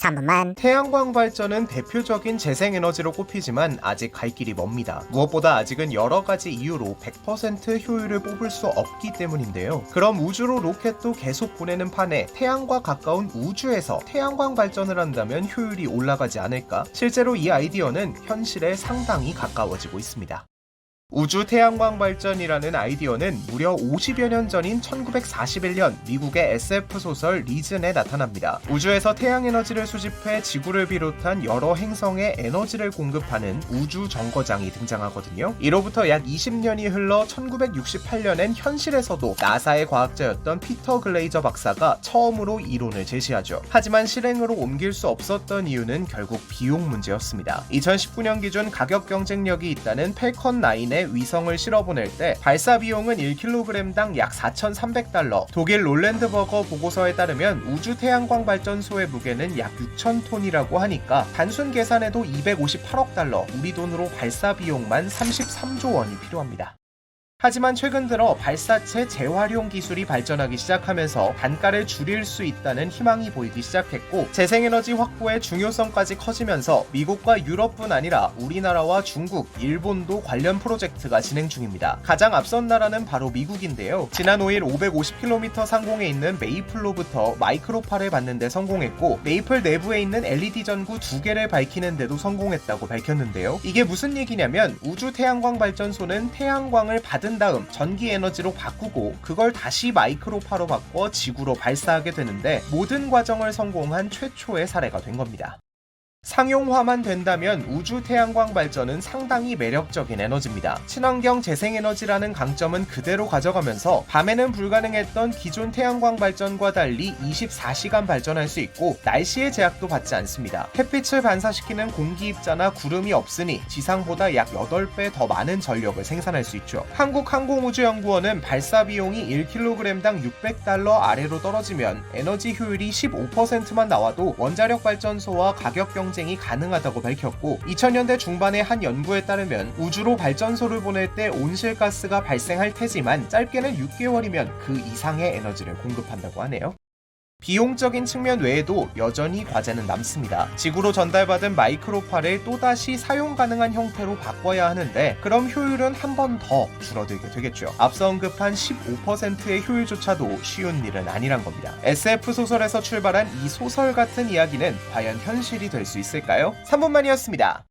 3분만 태양광 발전은 대표적인 재생에너지로 꼽히지만 아직 갈 길이 멉니다. 무엇보다 아직은 여러 가지 이유로 100% 효율을 뽑을 수 없기 때문인데요. 그럼 우주로 로켓도 계속 보내는 판에 태양과 가까운 우주에서 태양광 발전을 한다면 효율이 올라가지 않을까? 실제로 이 아이디어는 현실에 상당히 가까워지고 있습니다. 우주 태양광 발전이라는 아이디어는 무려 50여 년 전인 1941년 미국의 SF 소설 리즌에 나타납니다. 우주에서 태양 에너지를 수집해 지구를 비롯한 여러 행성에 에너지를 공급하는 우주 정거장이 등장하거든요. 이로부터 약 20년이 흘러 1968년엔 현실에서도 나사의 과학자였던 피터 글레이저 박사가 처음으로 이론을 제시하죠. 하지만 실행으로 옮길 수 없었던 이유는 결국 비용 문제였습니다. 2019년 기준 가격 경쟁력이 있다는 펠컨 9의 위성을 실어보낼 때 발사 비용은 1kg당 약 4,300달러, 독일 롤랜드버거 보고서에 따르면 우주 태양광 발전소의 무게는 약 6,000톤이라고 하니까 단순 계산해도 258억 달러, 우리 돈으로 발사 비용만 33조 원이 필요합니다. 하지만 최근 들어 발사체 재활용 기술이 발전하기 시작하면서 단가를 줄일 수 있다는 희망이 보이기 시작했고 재생에너지 확보의 중요성까지 커지면서 미국과 유럽뿐 아니라 우리나라와 중국, 일본도 관련 프로젝트가 진행 중입니다. 가장 앞선 나라는 바로 미국인데요. 지난 5일 550km 상공에 있는 메이플로부터 마이크로파를 받는데 성공했고 메이플 내부에 있는 LED 전구 두 개를 밝히는데도 성공했다고 밝혔는데요. 이게 무슨 얘기냐면 우주 태양광 발전소는 태양광을 받은 다음 전기 에너지로 바꾸고 그걸 다시 마이크로파로 바꿔 지구로 발사하게 되는데 모든 과정을 성공한 최초의 사례가 된 겁니다. 상용화만 된다면 우주 태양광 발전은 상당히 매력적인 에너지입니다. 친환경 재생에너지라는 강점은 그대로 가져가면서 밤에는 불가능했던 기존 태양광 발전과 달리 24시간 발전할 수 있고 날씨의 제약도 받지 않습니다. 햇빛을 반사시키는 공기 입자나 구름이 없으니 지상보다 약 8배 더 많은 전력을 생산할 수 있죠. 한국항공우주연구원은 발사 비용이 1kg당 600달러 아래로 떨어지면 에너지 효율이 15%만 나와도 원자력 발전소와 가격 경 쟁이 가능하다고 밝혔고 2000년대 중반의 한 연구에 따르면 우주로 발전소를 보낼 때 온실가스가 발생할 테지만 짧게는 6개월이면 그 이상의 에너지를 공급한다고 하네요. 비용적인 측면 외에도 여전히 과제는 남습니다. 지구로 전달받은 마이크로파를 또다시 사용 가능한 형태로 바꿔야 하는데 그럼 효율은 한 번 더 줄어들게 되겠죠. 앞서 언급한 15%의 효율조차도 쉬운 일은 아니란 겁니다. SF 소설에서 출발한 이 소설 같은 이야기는 과연 현실이 될 수 있을까요? 3분만이었습니다.